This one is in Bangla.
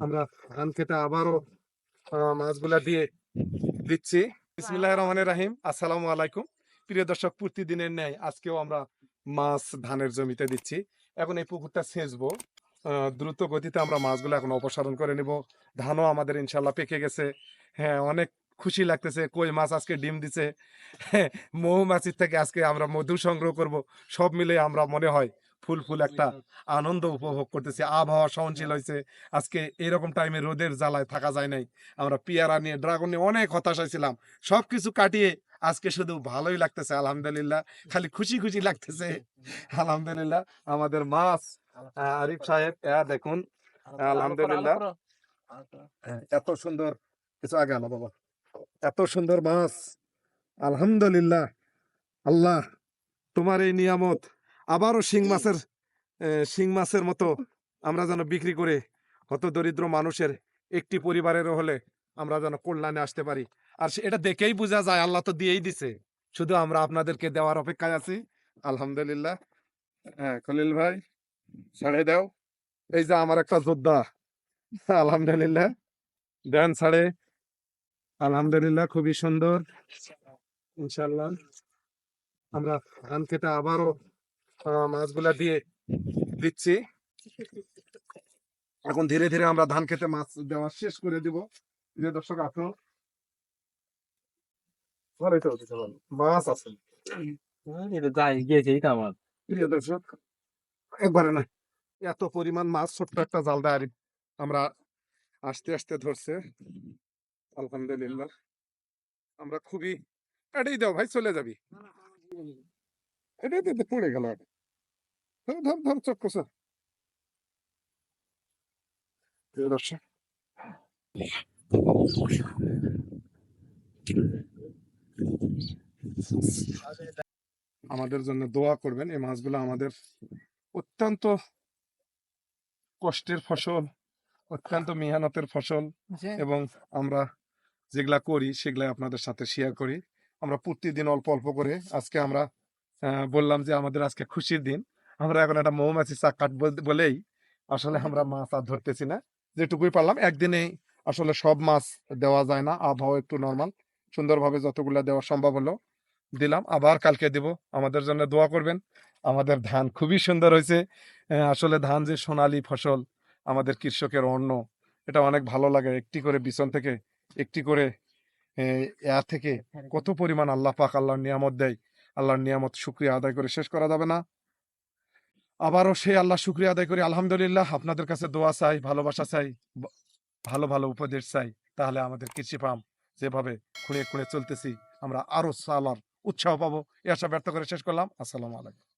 আমরা ধান খেতে আবারও মাছগুলা দিয়ে দিচ্ছি। বিসমিল্লাহ রহমান রাহিম। আসসালামু আলাইকুম। প্রিয় দর্শক প্রতিদিনের ন্যায় আজকেও আমরা মাছ ধানের জমিতে দিচ্ছি। এখন এই পুকুরটা সেচবো। দ্রুত গতিতে আমরা মাছগুলো এখন অপসারণ করে নিব। ধানও আমাদের ইনশাল্লাহ পেকে গেছে। হ্যাঁ অনেক খুশি লাগতেছে। কই মাছ আজকে ডিম দিছে? হ্যাঁ, মৌমাছির থেকে আজকে আমরা মধু সংগ্রহ করব। সব মিলে আমরা মনে হয় ফুল ফুল একটা আনন্দ উপভোগ করতেছি। আবহাওয়া সহনশীল হয়েছে আজকে এরকম টাইমে রোদের জ্বালায় থাকা যায় নাই। আমরা পেয়ারা নিয়ে ড্রাগন নিয়ে অনেক হতাশায় ছিলাম সবকিছু কাটিয়ে আজকে শুধু ভালোই লাগতেছে আলহামদুলিল্লাহ। খালি খুশি খুশি লাগতেছে। আলহামদুলিল্লাহ। আমাদের মাছ আরিফ সাহেব দেখুন আলহামদুলিল্লাহ। এত সুন্দর কিছু আগে আনো বাবা। এত সুন্দর মাছ। আলহামদুলিল্লাহ। আল্লাহ তোমার এই নিয়ামত আবারও শিং মাছের শিং মাছের মতো আমরা যেন বিক্রি করে। হত দরিদ্র মানুষের একটি পরিবারেরও হলে আমরা যেন কল্যাণে আসতে পারি। আর এটা দেখেই বোঝা যায় আল্লাহ তো দিয়েই দিছে। শুধু আমরা আপনাদেরকে দেওয়ার অপেক্ষায় আছি। আলহামদুলিল্লাহ। হ্যাঁ খলিল ভাই ছাড়ে দাও। এই যে আমার একটা যোদ্ধা আলহামদুলিল্লাহ। দেন ছাড়ে। আলহামদুলিল্লাহ খুবই সুন্দর। ইনশাল্লাহ আমরা ধান খেতে আবারও মাছগুলা দিয়ে দিচ্ছি। এখন ধীরে ধীরে আমরা ধান খেতে মাছ দেওয়া শেষ করে দিব। প্রিয় দর্শক আপনার। মাছ আছে। প্রিয় দর্শক একবারে না এত পরিমাণ মাছ ছোট্ট একটা জাল দেয় আমরা আস্তে আস্তে ধরছে। আলহামদুলিল্লাহ। আমরা খুবই এটাই দাও ভাই চলে যাবি। এটাই পড়ে গেল। ধর ধর চক্ক স্যার দর্শক আমাদের জন্য দোয়া করবেন এই মাছগুলো আমাদের অত্যন্ত কষ্টের ফসল অত্যন্ত মেহনতের ফসল এবং আমরা যেগুলা করি সেগুলা আপনাদের সাথে শেয়ার করি আমরা প্রতিদিন অল্প অল্প করে আজকে আমরা আহ, বললাম যে আমাদের আজকে খুশির দিন আমরা এখন একটা মৌমাছি চাক কাটবো বলেই আসলে আমরা মাছ আর ধরতেছি না। যেটুকুই পারলাম একদিনেই আসলে সব মাছ দেওয়া যায় না। আবহাওয়া একটু নর্মাল সুন্দরভাবে যতগুলো দেওয়া সম্ভব হলো দিলাম। আবার কালকে দিব। আমাদের জন্য দোয়া করবেন। আমাদের ধান খুবই সুন্দর হয়েছে। আসলে ধান যে সোনালী ফসল আমাদের কৃষকের অন্ন এটা অনেক ভালো লাগে। একটি করে বিছন থেকে একটি করে এয়া থেকে কত পরিমাণ আল্লাহ পাক আল্লাহর নিয়ামত দেয়। আল্লাহর নিয়ামত শুক্রিয়া আদায় করে শেষ করা যাবে না। আবারও সে আল্লাহ শুক্রিয়া আদায় করি। আলহামদুলিল্লাহ, আপনাদের কাছে দোয়া চাই, ভালোবাসা চাই ভালো ভালো উপদেশ চাই। তাহলে আমাদের কৃষি ফার্ম যেভাবে খুঁড়ে খুঁড়ে চলতেছি, আমরা আরও সালার উৎসাহ পাবো। এ আশা ব্যর্থ করে শেষ করলাম। আসসালামু আলাইকুম।